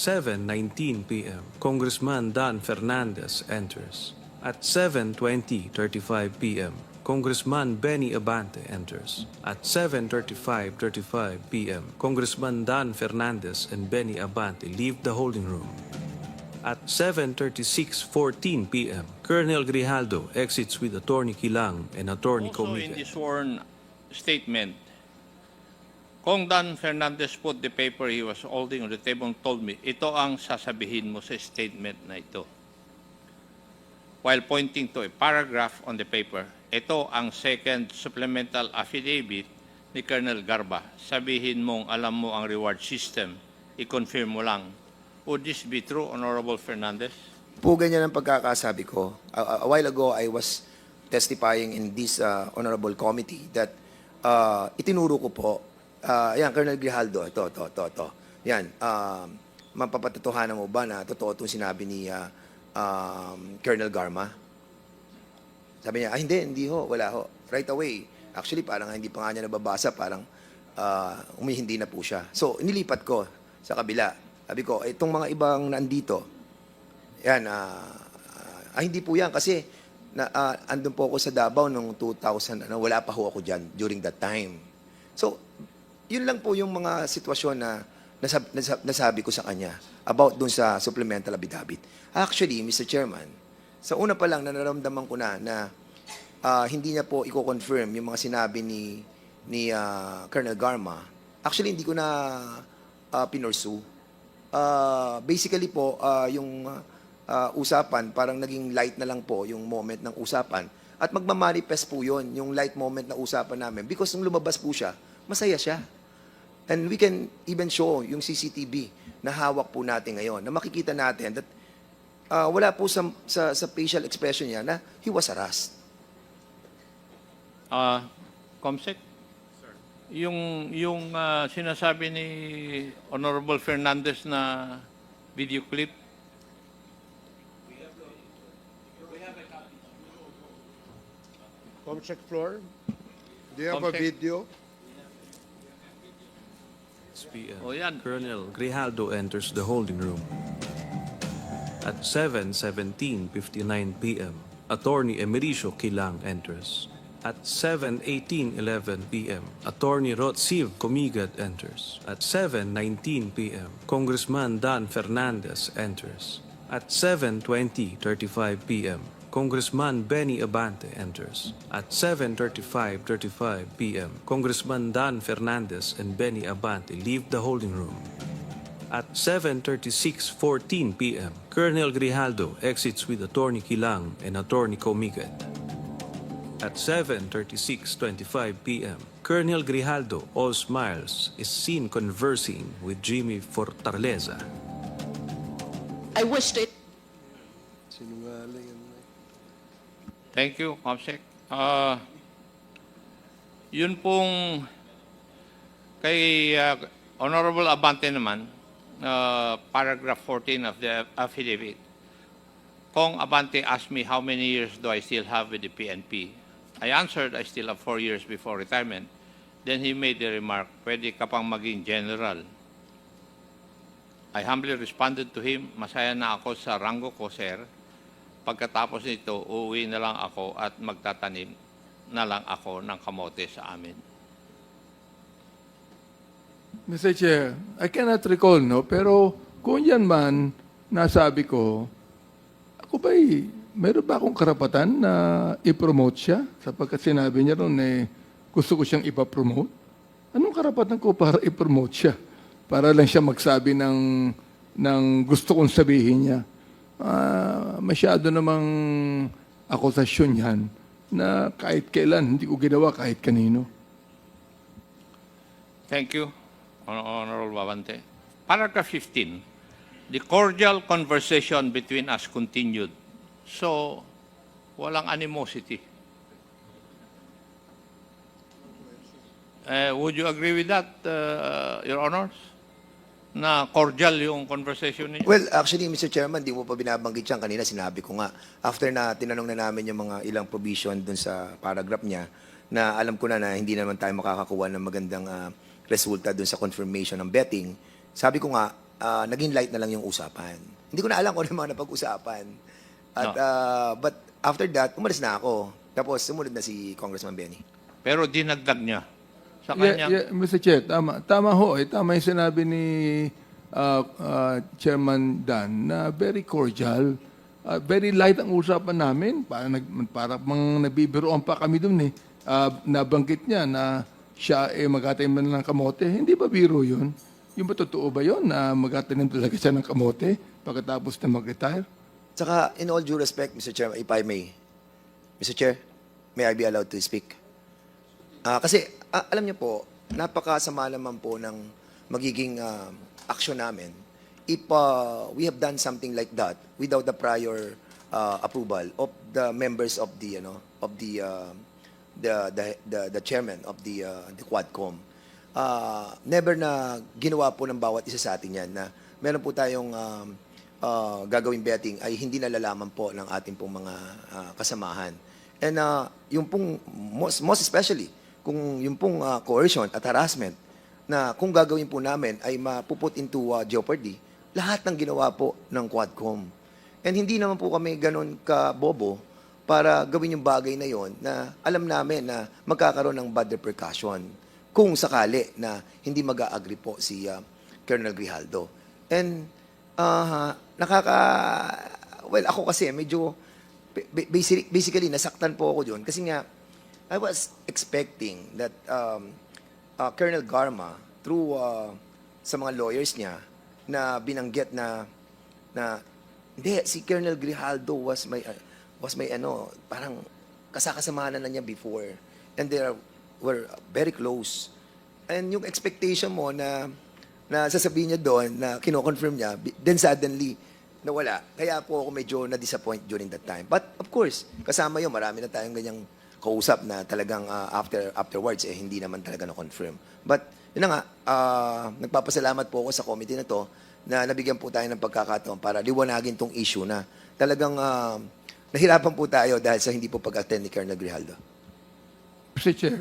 7:19 p.m., Congressman Dan Fernandez enters. At 7:20:35 p.m., Congressman Benny Abante enters. At 7:35:35 p.m., Congressman Dan Fernandez and Benny Abante leave the holding room. At 7:36:14 p.m., Colonel Grijaldo exits with Attorney Kilang and Attorney Also in the sworn statement, Kong Dan Fernandez put the paper he was holding on the table told me, ito ang sasabihin mo sa statement na ito. While pointing to a paragraph on the paper, ito ang second supplemental affidavit ni Colonel Garba. Sabihin mong alam mo ang reward system, i-confirm mo lang. Would this be true, Honorable Fernandez? Po ganyan ang pagkakasabi ko. A, a while ago, I was testifying in this uh, honorable committee that uh, itinuro ko po, uh, yan, Colonel Grijaldo, ito, ito, ito, ito. Yan, um, mapapatotohanan mo ba na totoo itong sinabi ni uh, um, Colonel Garma? Sabi niya, ah, hindi, hindi ho, wala ho. Right away. Actually, parang hindi pa nga niya nababasa, parang uh, umihindi na po siya. So, nilipat ko sa kabila. Sabi ko, itong mga ibang nandito, yan, ah, ah, hindi po yan kasi na, ah, andun po ako sa Davao noong 2000, ano, wala pa ho ako dyan during that time. So, yun lang po yung mga sitwasyon na nasab, nasab, nasabi ko sa kanya about dun sa supplemental affidavit. Actually, Mr. Chairman, sa una pa lang na nararamdaman ko na na ah, hindi niya po i-confirm yung mga sinabi ni ni ah, Colonel Garma. Actually, hindi ko na uh, pinursu. Ah, basically po, ah, yung ah, usapan, parang naging light na lang po yung moment ng usapan. At magmamanifest po yun, yung light moment na usapan namin. Because nung lumabas po siya, masaya siya. And we can even show yung CCTV na hawak po natin ngayon, na makikita natin that ah, wala po sa, sa, sa facial expression niya na he was harassed. Ah, Comsec? Yung yung ah, sinasabi ni Honorable Fernandez na video clip, Comcheck floor. Do you have a Comcheck. video? p.m. O yan. Colonel Grijaldo enters the holding room. At 7:17:59 p.m., Attorney Emericio Kilang enters. At 7:18:11 p.m., Attorney Rotsiv Comigad enters. At 7:19 p.m., Congressman Dan Fernandez enters. At 7:20:35 p.m., Congressman Benny Abante enters. At 7:35:35 p.m., Congressman Dan Fernandez and Benny Abante leave the holding room. At 7:36:14 p.m., Colonel Grijaldo exits with Attorney Kilang and Attorney Comigad. At 7:36:25 p.m., Colonel Grijaldo, all smiles, is seen conversing with Jimmy Fortaleza. I wish it. Sinungaling yan. Thank you, Comsec. Ah, yun pong kay ah, Honorable Abante naman, ah, paragraph 14 of the affidavit. Kong Abante asked me how many years do I still have with the PNP. I answered I still have four years before retirement. Then he made the remark, pwede ka pang maging general. I humbly responded to him, masaya na ako sa rango ko, sir. Pagkatapos nito, uuwi na lang ako at magtatanim na lang ako ng kamote sa amin. Mr. Chair, I cannot recall, no? Pero kung yan man, nasabi ko, ako ba'y, meron ba akong karapatan na i-promote siya? Sapagkat sinabi niya ron, eh, gusto ko siyang ipapromote. Anong karapatan ko para i-promote siya? Para lang siya magsabi ng, ng gusto kong sabihin niya. Ah, masyado namang akusasyon yan na kahit kailan, hindi ko ginawa kahit kanino. Thank you, Hon- Honorable Babante. Paragraph 15. The cordial conversation between us continued. So, walang animosity. Eh, would you agree with that, uh, Your Honors? Na cordial yung conversation ninyo? Well, actually, Mr. Chairman, di mo pa binabanggit yan. Kanina sinabi ko nga, after na tinanong na namin yung mga ilang provision dun sa paragraph niya, na alam ko na na hindi naman tayo makakakuha ng magandang ah, resulta dun sa confirmation ng betting, sabi ko nga, ah, naging light na lang yung usapan. Hindi ko na alam kung ano yung mga napag-usapan. At, No. ah, but after that, umalis na ako. Tapos sumunod na si Congressman Benny. Pero dinagdag niya sa Yeah, kanya. yeah, Mr. Chair, tama. Tama ho. Eh, tama yung sinabi ni uh, uh, Chairman Dan na very cordial. Uh, very light ang usapan namin. Para, nag, para mang nabibiroan pa kami dun eh. Uh, nabanggit niya na siya eh magatanim na ng kamote. Hindi ba biro yun? Yung ba totoo ba yun na magatanim talaga siya ng kamote pagkatapos na mag-retire? Tsaka, in all due respect, Mr. Chair, if I may, Mr. Chair, may I be allowed to speak? Ah, kasi, ah, alam niyo po, napakasama naman po ng magiging ah, aksyon namin if ah, we have done something like that without the prior ah, approval of the members of the, ano, of the, ah, the, the, the, chairman of the, ah, the Quadcom. Ah, never na ginawa po ng bawat isa sa atin yan na meron po tayong um, uh, gagawing betting ay hindi nalalaman po ng ating pong mga ah, kasamahan. And uh, yung pong, most, most especially, kung yung pong ah, coercion at harassment na kung gagawin po namin ay mapuput into ah, jeopardy, lahat ng ginawa po ng Quadcom. And hindi naman po kami ganun ka-bobo para gawin yung bagay na yon na alam namin na magkakaroon ng bad repercussion kung sakali na hindi mag-agree po si ah, Colonel Grijaldo. And ah, nakaka well ako kasi medyo ba- basic, basically nasaktan po ako doon kasi nga I was expecting that um, uh, Colonel Garma through uh, sa mga lawyers niya na binanggit na na hindi si Colonel Grijaldo was my uh, was my ano parang kasakasamahan na niya before and they are, were very close. And yung expectation mo na na sasabihin niya doon na kino-confirm niya then suddenly nawala. Kaya po ako medyo na-disappoint during that time. But of course kasama yun marami na tayong ganyang kausap na talagang ah, after afterwards eh hindi naman talaga na-confirm but yun na nga ah, nagpapasalamat po ako sa committee na to na nabigyan po tayo ng pagkakataon para liwanagin tong issue na talagang ah, nahirapan po tayo dahil sa hindi po pag-attend ni Colonel Grijaldo. Mr. Chair,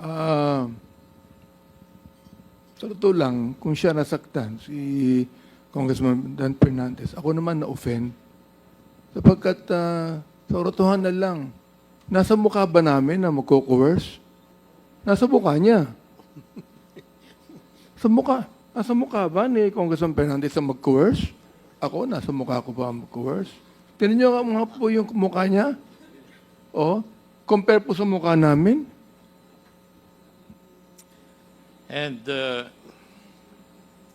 ah, sa totoo lang, kung siya nasaktan, si Congressman Dan Fernandez, ako naman na-offend. Sapagkat ah, sa rotohan na lang, nasa mukha ba namin na magko-coerce? Nasa mukha niya. Sa mukha. Nasa mukha ba ni Congressman Fernandez na mag-coerce? Ako, nasa mukha ko ba mag-coerce? Tignan niyo nga po yung mukha niya. Oh, compare po sa mukha namin. And uh,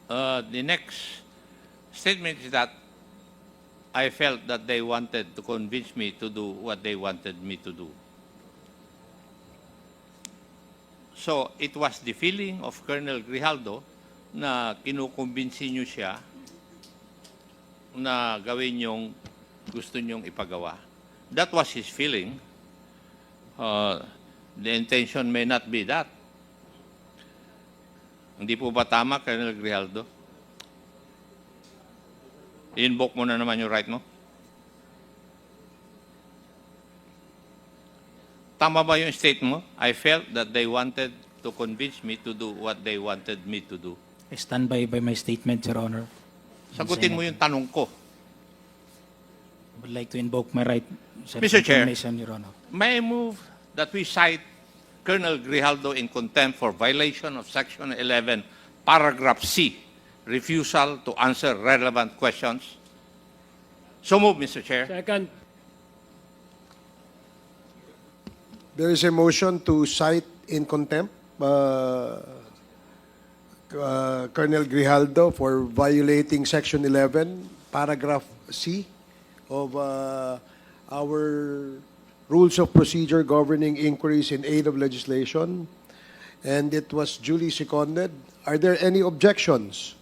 uh, the next statement is that I felt that they wanted to convince me to do what they wanted me to do. So it was the feeling of Colonel Grijaldo na kinukumbinsi niyo siya na gawin yung gusto niyong ipagawa. That was his feeling. Uh, the intention may not be that. Hindi po ba tama, Colonel Grijaldo? I-invoke mo na naman yung right mo. Tama ba yung state mo? I felt that they wanted to convince me to do what they wanted me to do. I stand by by my statement, Your Honor. Sagutin mo yung tanong ko. I would like to invoke my right Mr. Chair. Your Honor. May I move that we cite Colonel Grijaldo in contempt for violation of Section 11, Paragraph C, refusal to answer relevant questions? So move, Mr. Chair. Second. There is a motion to cite in contempt uh, uh, Colonel Grijaldo for violating Section 11, Paragraph C of uh, our Rules of Procedure governing inquiries in aid of legislation, and it was duly seconded. Are there any objections?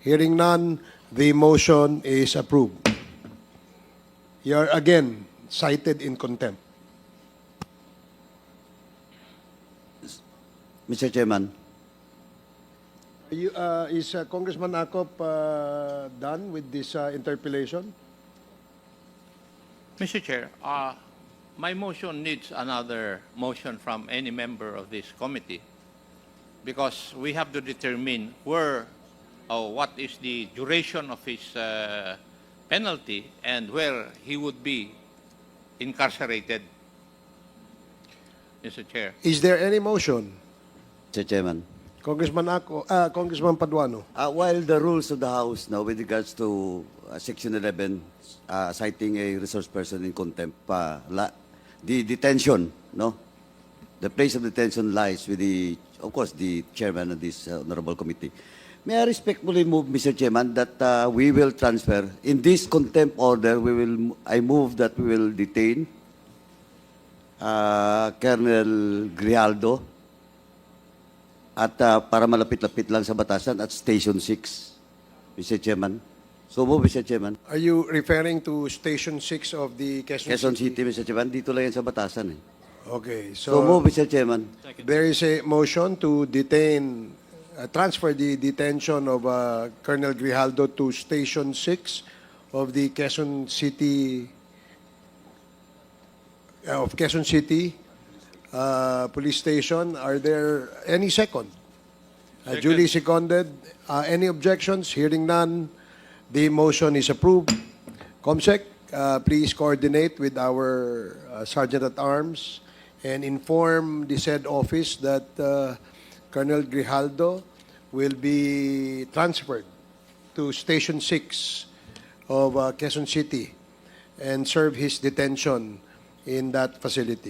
Hearing none, the motion is approved. You are again cited in contempt. Mr. Chairman, Are you, uh, is uh, Congressman Akop uh, done with this uh, interpellation? Mr. Chair, uh, my motion needs another motion from any member of this committee because we have to determine where or what is the duration of his uh, penalty and where he would be incarcerated. Mr. Chair. Is there any motion? Mr. Chairman. Congressman Ako, ah, Congressman Paduano. Uh, while the rules of the House now with regards to uh, Section 11 uh, citing a resource person in contempt, uh, la, the detention, no? The place of detention lies with the, of course, the chairman of this uh, honorable committee. May I respectfully move, Mr. Chairman, that uh, we will transfer, in this contempt order, we will, I move that we will detain uh, Colonel Grijaldo at uh, para malapit-lapit lang sa batasan at Station 6, Mr. Chairman. So move, Mr. Chairman. Are you referring to Station 6 of the Quezon, Quezon City, Mr. Chairman, dito lang yan sa batasan eh. Okay, So, move, Mr. Chairman. There is a motion to detain, uh, transfer the detention of uh, Colonel Grijaldo to Station 6 of the Quezon City, uh, of Quezon City uh, Police Station. Are there any second? Uh, Duly seconded. Uh, Any objections? Hearing none, the motion is approved. Comsec, uh, please coordinate with our uh, Sergeant at Arms and inform the said office that uh, Colonel Grijaldo will be transferred to Station 6 of uh, Quezon City and serve his detention in that facility.